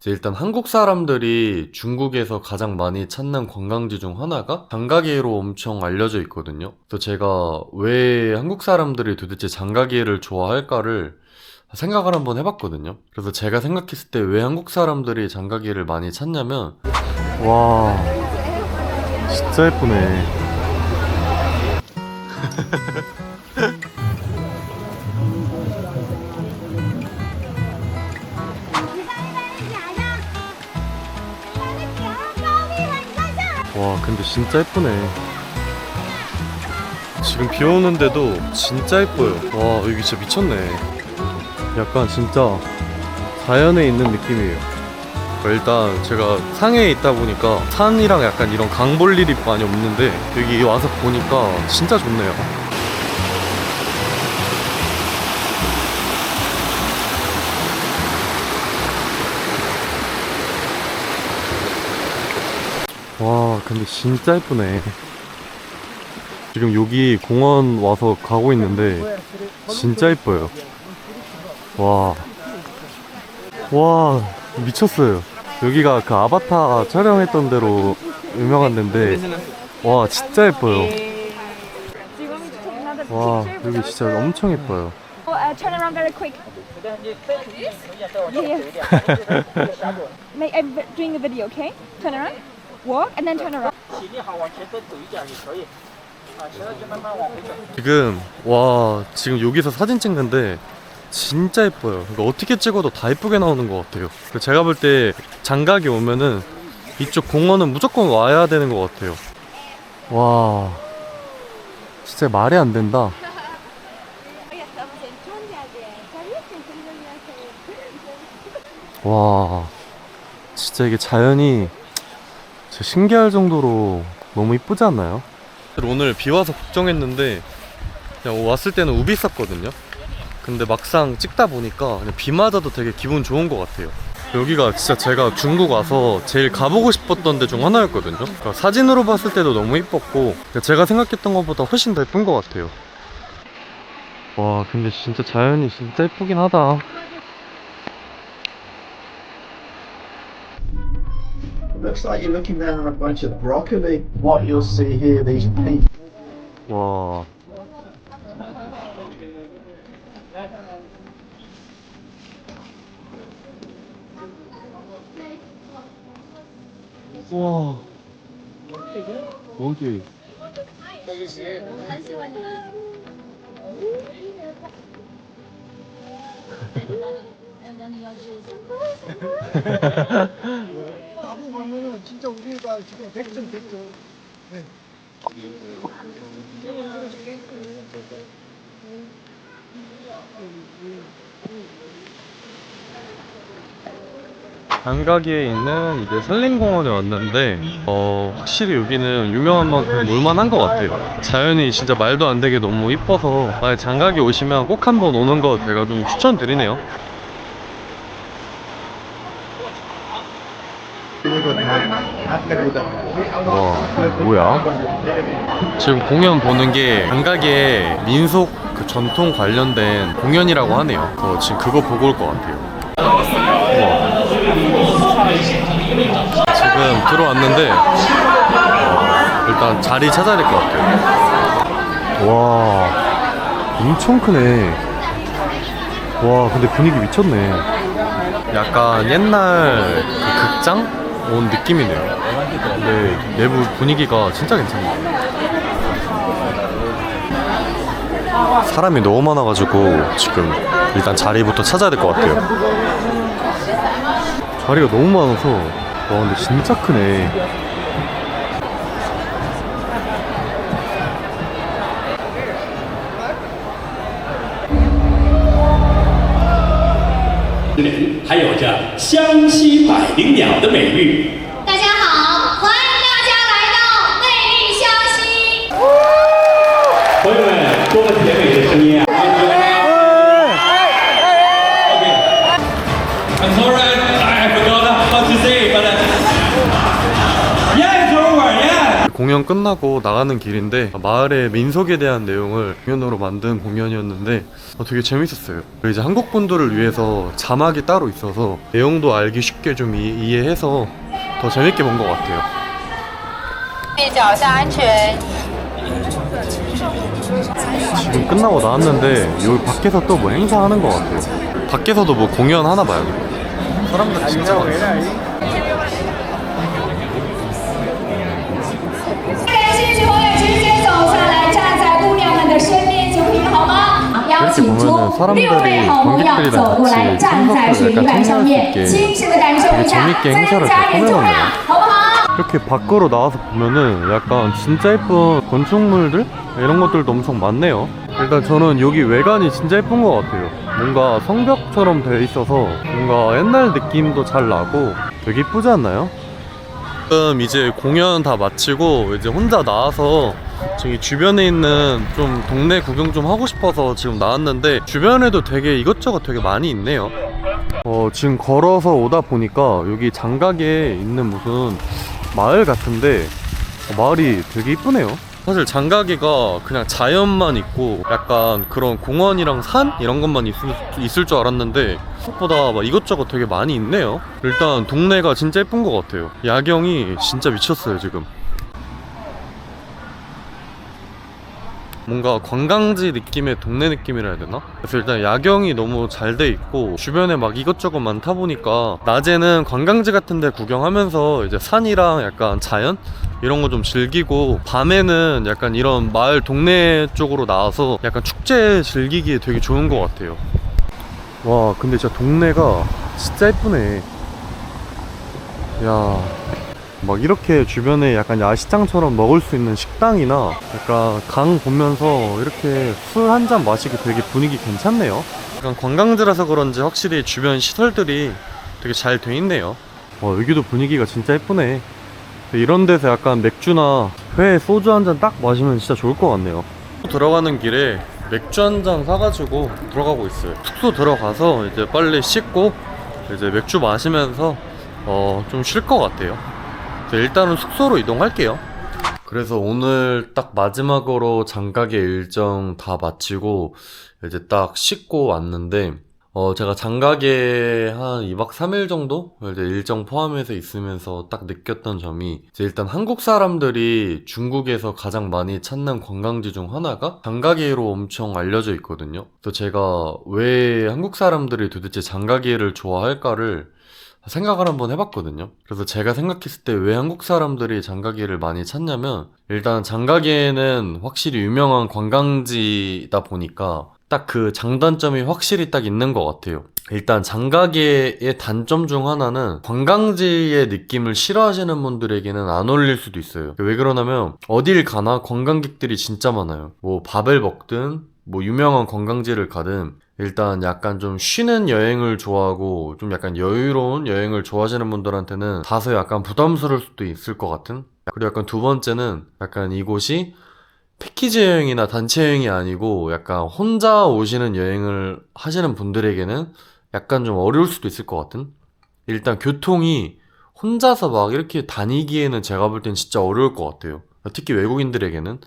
이제 일단 한국 사람들이 중국에서 가장 많이 찾는 관광지 중 하나가 장가게로 엄청 알려져 있거든요. 그래서 제가 왜 한국 사람들이 도대체 장가게를 좋아할까를 생각을 한번 해봤거든요. 그래서 제가 생각했을 때 왜 한국 사람들이 장가게를 많이 찾냐면 와 진짜 예쁘네. 와 근데 진짜 예쁘네. 지금 비 오는데도 진짜 예뻐요. 와 여기 진짜 미쳤네. 약간 진짜 자연에 있는 느낌이에요. 일단 제가 상해에 있다 보니까 산이랑 약간 이런 강 볼 일이 많이 없는데 여기 와서 보니까 진짜 좋네요 와 근데 진짜 예쁘네 지금 여기 공원 와서 가고 있는데 진짜 예뻐요 와. 와, 미쳤어요. 여기가 그 아바타 촬영했던 데로 유명한 데인데, 와, 진짜 예뻐요. 와? 여기 진짜 엄청 예뻐요. Oh, uh, turn around very quick. Yeah. Make, I'm doing a video, okay? Turn around. work and then turn around. 지금 와 지금 여기서 사진 찍는데 진짜 예뻐요. 그러니까 어떻게 찍어도 다 예쁘게 나오는 것 같아요. 제가 볼 때 장각이 오면은 이쪽 공원은 무조건 와야 되는 것 같아요. 와 진짜 말이 안 된다. 와 진짜 이게 자연이 진짜 신기할 정도로 너무 이쁘지 않나요? 오늘 비 와서 걱정했는데 그냥 왔을 때는 우비 썼거든요. 근데 막상 찍다 보니까 그냥 비 맞아도 되게 기분 좋은 것 같아요. 여기가 진짜 제가 중국 와서 제일 가보고 싶었던 데 중 하나였거든요. 그러니까 사진으로 봤을 때도 너무 이뻤고 제가 생각했던 것보다 훨씬 더 예쁜 것 같아요. 와 근데 진짜 자연이 진짜 예쁘긴 하다. Looks like you're looking down on a bunch of broccoli. What you'll see here, these pink 여기. 보면은 진짜 우리가 지금 100점 100점. 장가기에 있는 이제 산림공원에 왔는데 어 확실히 여기는 유명한 만큼 놀만한 것 같아요 자연이 진짜 말도 안 되게 너무 이뻐서 만약 장가기 오시면 꼭 한번 오는 거 제가 좀 추천드리네요 와 뭐야 지금 공연 보는 게 장가기의 민속 그 전통 관련된 공연이라고 하네요 어, 지금 그거 보고 올 것 같아요 우와. 지금 들어왔는데 어, 일단 자리 찾아야 될 것 같아요. 와, 엄청 크네. 와, 근데 분위기 미쳤네. 약간 옛날 그 극장 온 느낌이네요. 근데 내부 분위기가 진짜 괜찮네요. 사람이 너무 많아가지고 지금 일단 자리부터 찾아야 될 것 같아요. 자리가 너무 많아서 와 근데 진짜 크네 “还有着湘西百灵鸟”的美誉。大家好，欢迎大家来到魅力湘西。朋友们，多么甜美的声音啊 공연 끝나고 나가는 길인데 마을의 민속에 대한 내용을 공연으로 만든 공연이었는데 어, 되게 재밌었어요. 이제 한국 분들을 위해서 자막이 따로 있어서 내용도 알기 쉽게 좀 이, 이해해서 더 재밌게 본 것 같아요. 지금 끝나고 나왔는데 여기 밖에서 또 뭐 행사하는 것 같아요. 밖에서도 뭐 공연 하나 봐요. 사람들 진짜 많아요. 이렇게 보면은 사람들이 어, 관객들이랑 같이 참석을 약간 참여할 수 있게 되게 재밌게 행사를 잘 꾸며놨네요 이렇게 밖으로 나와서 보면은 약간 진짜 예쁜 건축물들? 이런 것들도 엄청 많네요. 일단 저는 여기 외관이 진짜 예쁜 것 같아요. 뭔가 성벽처럼 되어 있어서 뭔가 옛날 느낌도 잘 나고 되게 이쁘지 않나요? 지금 이제 공연 다 마치고 이제 혼자 나와서 저기 주변에 있는 좀 동네 구경 좀 하고 싶어서 지금 나왔는데 주변에도 되게 이것저것 되게 많이 있네요. 어, 지금 걸어서 오다 보니까 여기 장각에 있는 무슨 마을 같은데 어, 마을이 되게 이쁘네요. 사실 장가게가 그냥 자연만 있고 약간 그런 공원이랑 산 이런 것만 있을, 있을 줄 알았는데 생각보다 막 이것저것 되게 많이 있네요. 일단 동네가 진짜 예쁜 것 같아요. 야경이 진짜 미쳤어요 지금. 뭔가 관광지 느낌의 동네 느낌이라 해야 되나? 그래서 일단 야경이 너무 잘 돼 있고 주변에 막 이것저것 많다 보니까 낮에는 관광지 같은 데 구경하면서 이제 산이랑 약간 자연 이런 거 좀 즐기고 밤에는 약간 이런 마을 동네 쪽으로 나와서 약간 축제 즐기기에 되게 좋은 것 같아요. 와 근데 진짜 동네가 진짜 예쁘네. 야. 막 이렇게 주변에 약간 야시장처럼 먹을 수 있는 식당이나 약간 강 보면서 이렇게 술 한 잔 마시기 되게 분위기 괜찮네요. 약간 관광지라서 그런지 확실히 주변 시설들이 되게 잘 돼 있네요. 와, 여기도 분위기가 진짜 예쁘네. 이런 데서 약간 맥주나 회, 소주 한 잔 딱 마시면 진짜 좋을 것 같네요. 들어가는 길에 맥주 한 잔 사가지고 들어가고 있어요. 숙소 들어가서 이제 빨리 씻고 이제 맥주 마시면서 어, 좀 쉴 것 같아요. 일단은 숙소로 이동할게요. 그래서 오늘 딱 마지막으로 장가게 일정 다 마치고 이제 딱 씻고 왔는데 어 제가 장가게 한 2박 3일 정도 이제 일정 포함해서 있으면서 딱 느꼈던 점이 일단 한국 사람들이 중국에서 가장 많이 찾는 관광지 중 하나가 장가게로 엄청 알려져 있거든요. 그래서 제가 왜 한국 사람들이 도대체 장가게를 좋아할까를 생각을 한번 해봤거든요. 그래서 제가 생각했을 때 왜 한국 사람들이 장가게를 많이 찾냐면 일단 장가게는 확실히 유명한 관광지다 보니까 딱 그 장단점이 확실히 딱 있는 것 같아요. 일단 장가게의 단점 중 하나는 관광지의 느낌을 싫어하시는 분들에게는 안 어울릴 수도 있어요. 왜 그러냐면 어딜 가나 관광객들이 진짜 많아요. 뭐 밥을 먹든 뭐 유명한 관광지를 가든 일단 약간 좀 쉬는 여행을 좋아하고 좀 약간 여유로운 여행을 좋아하시는 분들한테는 다소 약간 부담스러울 수도 있을 것 같은? 그리고 약간 두 번째는 약간 이곳이 패키지 여행이나 단체 여행이 아니고 약간 혼자 오시는 여행을 하시는 분들에게는 약간 좀 어려울 수도 있을 것 같은? 일단 교통이 혼자서 막 이렇게 다니기에는 제가 볼 땐 진짜 어려울 것 같아요. 특히 외국인들에게는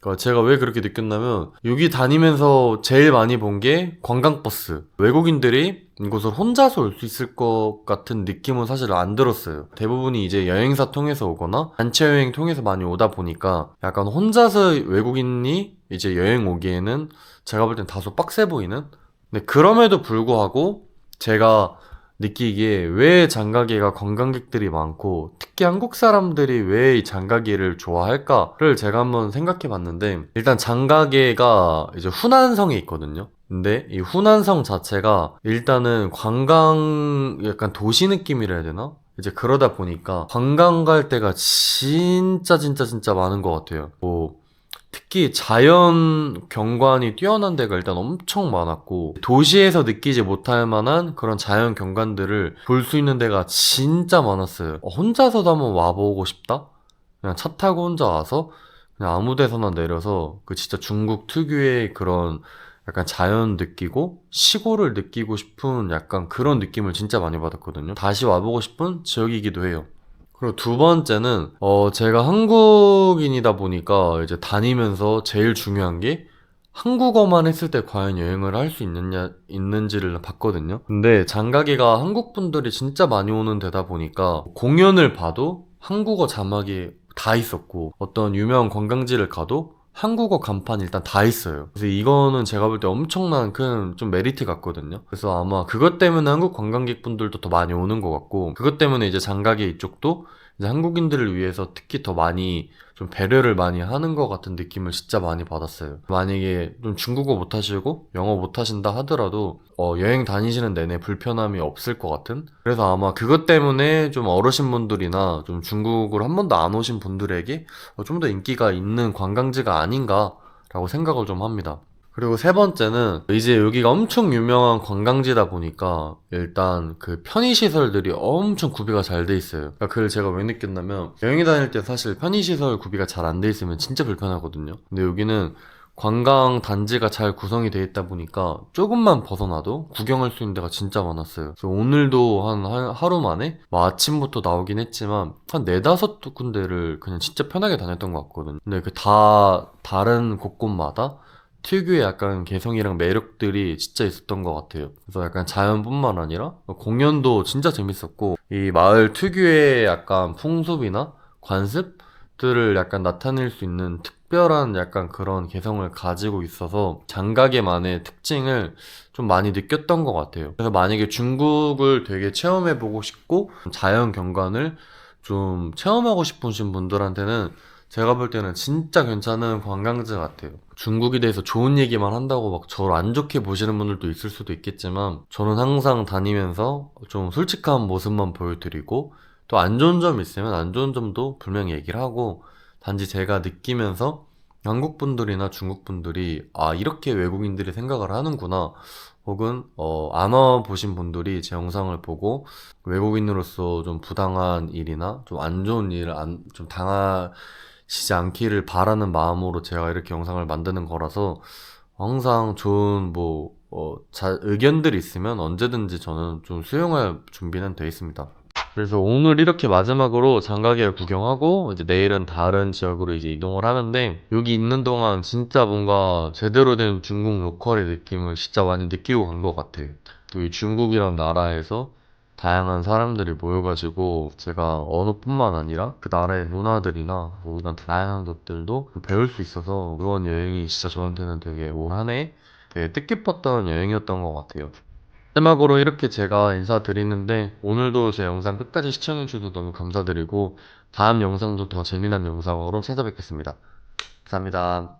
그러니까 제가 왜 그렇게 느꼈냐면 여기 다니면서 제일 많이 본 게 관광버스. 외국인들이 이곳을 혼자서 올 수 있을 것 같은 느낌은 사실 안 들었어요. 대부분이 이제 여행사 통해서 오거나 단체 여행 통해서 많이 오다 보니까 약간 혼자서 외국인이 이제 여행 오기에는 제가 볼 땐 다소 빡세 보이는? 근데 그럼에도 불구하고 제가 느끼기에 왜 장가게가 관광객들이 많고 특히 한국 사람들이 왜 이 장가게를 좋아할까를 제가 한번 생각해 봤는데 일단 장가게가 이제 후난성에 있거든요. 근데 이 후난성 자체가 일단은 관광 약간 도시 느낌이라 해야 되나? 이제 그러다 보니까 관광 갈 때가 진짜 진짜 진짜 많은 것 같아요. 뭐 특히 자연 경관이 뛰어난 데가 일단 엄청 많았고 도시에서 느끼지 못할 만한 그런 자연 경관들을 볼 수 있는 데가 진짜 많았어요. 어, 혼자서도 한번 와보고 싶다? 그냥 차 타고 혼자 와서 그냥 아무 데서나 내려서 그 진짜 중국 특유의 그런 약간 자연 느끼고 시골을 느끼고 싶은 약간 그런 느낌을 진짜 많이 받았거든요. 다시 와보고 싶은 지역이기도 해요. 그리고 두 번째는 어 제가 한국인이다 보니까 이제 다니면서 제일 중요한 게 한국어만 했을 때 과연 여행을 할 수 있느냐 있는지를 봤거든요. 근데 장가기가 한국 분들이 진짜 많이 오는 데다 보니까 공연을 봐도 한국어 자막이 다 있었고 어떤 유명한 관광지를 가도 한국어 간판 일단 다 있어요. 그래서 이거는 제가 볼 때 엄청난 큰 좀 메리트 같거든요. 그래서 아마 그것 때문에 한국 관광객분들도 더 많이 오는 것 같고 그것 때문에 이제 장가게 이쪽도 한국인들을 위해서 특히 더 많이 좀 배려를 많이 하는 것 같은 느낌을 진짜 많이 받았어요. 만약에 좀 중국어 못하시고 영어 못하신다 하더라도 어, 여행 다니시는 내내 불편함이 없을 것 같은? 그래서 아마 그것 때문에 좀 어르신 분들이나 좀 중국을 한 번도 안 오신 분들에게 어, 좀더 인기가 있는 관광지가 아닌가라고 생각을 좀 합니다. 그리고 세 번째는 이제 여기가 엄청 유명한 관광지다 보니까 일단 그 편의시설들이 엄청 구비가 잘 돼 있어요. 그러니까 그걸 제가 왜 느꼈냐면 여행 다닐 때 사실 편의시설 구비가 잘 안 돼 있으면 진짜 불편하거든요. 근데 여기는 관광 단지가 잘 구성이 되어 있다 보니까 조금만 벗어나도 구경할 수 있는 데가 진짜 많았어요. 그래서 오늘도 한, 한 하루 만에 뭐 아침부터 나오긴 했지만 한 네다섯 군데를 그냥 진짜 편하게 다녔던 것 같거든요. 근데 그 다 다른 곳곳마다 특유의 약간 개성이랑 매력들이 진짜 있었던 것 같아요. 그래서 약간 자연뿐만 아니라 공연도 진짜 재밌었고 이 마을 특유의 약간 풍습이나 관습들을 약간 나타낼 수 있는 특별한 약간 그런 개성을 가지고 있어서 장가게만의 특징을 좀 많이 느꼈던 것 같아요. 그래서 만약에 중국을 되게 체험해보고 싶고 자연 경관을 좀 체험하고 싶으신 분들한테는 제가 볼 때는 진짜 괜찮은 관광지 같아요. 중국에 대해서 좋은 얘기만 한다고 막 저를 안 좋게 보시는 분들도 있을 수도 있겠지만 저는 항상 다니면서 좀 솔직한 모습만 보여드리고 또 안 좋은 점 있으면 안 좋은 점도 분명히 얘기를 하고 단지 제가 느끼면서 한국 분들이나 중국 분들이 아 이렇게 외국인들이 생각을 하는구나 혹은 어, 안 와보신 분들이 제 영상을 보고 외국인으로서 좀 부당한 일이나 좀 안 좋은 일을 안, 좀 당하 시지 않기를 바라는 마음으로 제가 이렇게 영상을 만드는 거라서 항상 좋은 뭐 어, 자, 의견들이 있으면 언제든지 저는 좀 수용할 준비는 돼 있습니다. 그래서 오늘 이렇게 마지막으로 장가게를 구경하고 이제 내일은 다른 지역으로 이제 이동을 하는데 여기 있는 동안 진짜 뭔가 제대로 된 중국 로컬의 느낌을 진짜 많이 느끼고 간 것 같아요. 또 이 중국이란 나라에서 다양한 사람들이 모여가지고 제가 언어뿐만 아니라 그 나라의 문화들이나 뭐 이런 다양한 것들도 배울 수 있어서 이번 여행이 진짜 저한테는 되게 올 한해 되게 뜻깊었던 여행이었던 것 같아요. 마지막으로 이렇게 제가 인사드리는데 오늘도 제 영상 끝까지 시청해주셔서 너무 감사드리고 다음 영상도 더 재미난 영상으로 찾아뵙겠습니다. 감사합니다.